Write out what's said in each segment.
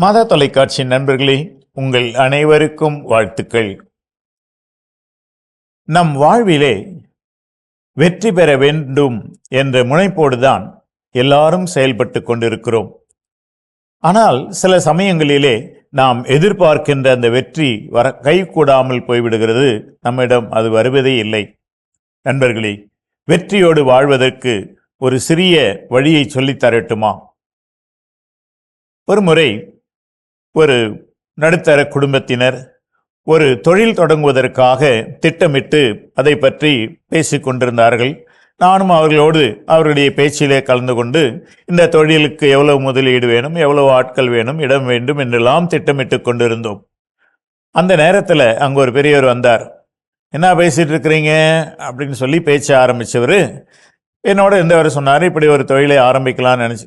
மாதா தொலைக்காட்சி நண்பர்களே உங்கள் அனைவருக்கும் வாழ்த்துக்கள். நம் வாழ்விலே வெற்றி பெற வேண்டும் என்ற முனைப்போடுதான் எல்லாரும் செயல்பட்டு கொண்டிருக்கிறோம். ஆனால் சில சமயங்களிலே நாம் எதிர்பார்க்கின்ற அந்த வெற்றி வர கைகூடாமல் போய்விடுகிறது. நம்மிடம் அது வருவதே இல்லை. நண்பர்களே வெற்றியோடு வாழ்வதற்கு ஒரு சிறிய வழியை சொல்லித் தரட்டுமா? ஒரு முறை ஒரு நடுத்தர குடும்பத்தினர் ஒரு தொழில் தொடங்குவதற்காக திட்டமிட்டு அதை பற்றி பேசிக்கொண்டிருந்தார்கள் நானும் அவர்களோடு அவர்களுடைய பேச்சிலே கலந்து கொண்டு இந்த தொழிலுக்கு எவ்வளவு முதலீடு வேணும் எவ்வளவு ஆட்கள் வேணும் இடம் வேண்டும் என்றெல்லாம் திட்டமிட்டு கொண்டிருந்தோம். அந்த நேரத்தில் அங்கே ஒரு பெரியவர் வந்தார். என்ன பேசிகிட்டு இருக்கிறீங்க? அப்படின்னு சொல்லி பேச்ச ஆரம்பித்தவர் என்னோட இருந்தவர் சொன்னார் இப்படி ஒரு தொழிலை ஆரம்பிக்கலாம்னு நினச்சி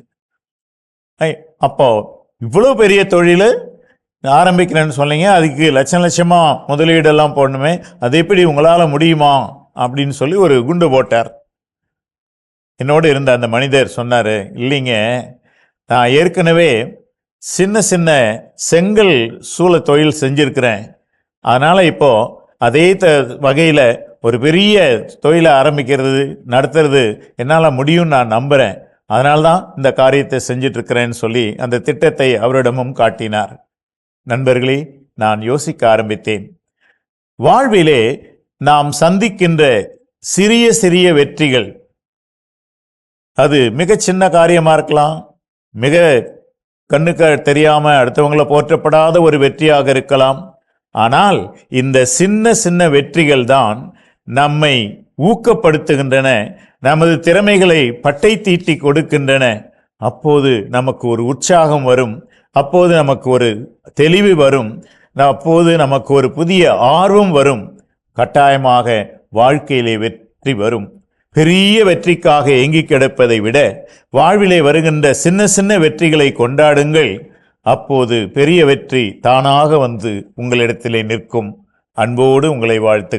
ஐ அப்போது இவ்வளோ பெரிய தொழில் ஆரம்பிக்கிறேன்னு சொன்னீங்க. அதுக்கு லட்சம் லட்சமாக முதலீடெல்லாம் போடணுமே. அது எப்படி உங்களால் முடியுமா? அப்படின்னு சொல்லி ஒரு குண்டு போட்டார். என்னோடு இருந்த அந்த மனிதர் சொன்னார் இல்லைங்க நான் ஏற்கனவே சின்ன சின்ன செங்கல் சூழ தொழில் செஞ்சுருக்கிறேன். அதனால் இப்போது அதே த வகையில் ஒரு பெரிய தொழிலை ஆரம்பிக்கிறது நடத்துறது என்னால் முடியும்னு நான் நம்புகிறேன் அதனால் தான் இந்த காரியத்தை செஞ்சிட்ருக்கிறேன்னு சொல்லி அந்த திட்டத்தை அவரிடமும் காட்டினார். நண்பர்களே நான் யோசிக்க ஆரம்பித்தேன். வாழ்விலே நாம் சந்திக்கின்ற சிறிய சிறிய வெற்றிகள் அது மிக சின்ன காரியமாக இருக்கலாம் மிக கண்ணுக்கு தெரியாமல் அடுத்தவங்களை போற்றப்படாத ஒரு வெற்றியாக இருக்கலாம். ஆனால் இந்த சின்ன சின்ன வெற்றிகள் தான் நம்மை ஊக்கப்படுத்துகின்றன நமது திறமைகளை பட்டை தீட்டி கொடுக்கின்றன. அப்போது நமக்கு ஒரு உற்சாகம் வரும். அப்போது நமக்கு ஒரு தெளிவு வரும். அப்போது நமக்கு ஒரு புதிய ஆர்வம் வரும். கட்டாயமாக வாழ்க்கையிலே வெற்றி வரும். பெரிய வெற்றிக்காக ஏங்கி கிடப்பதை விட வாழ்விலே வருகின்ற சின்ன சின்ன வெற்றிகளை கொண்டாடுங்கள். அப்போது பெரிய வெற்றி தானாக வந்து உங்களிடத்திலே நிற்கும். அன்போடு உங்களை வாழ்த்து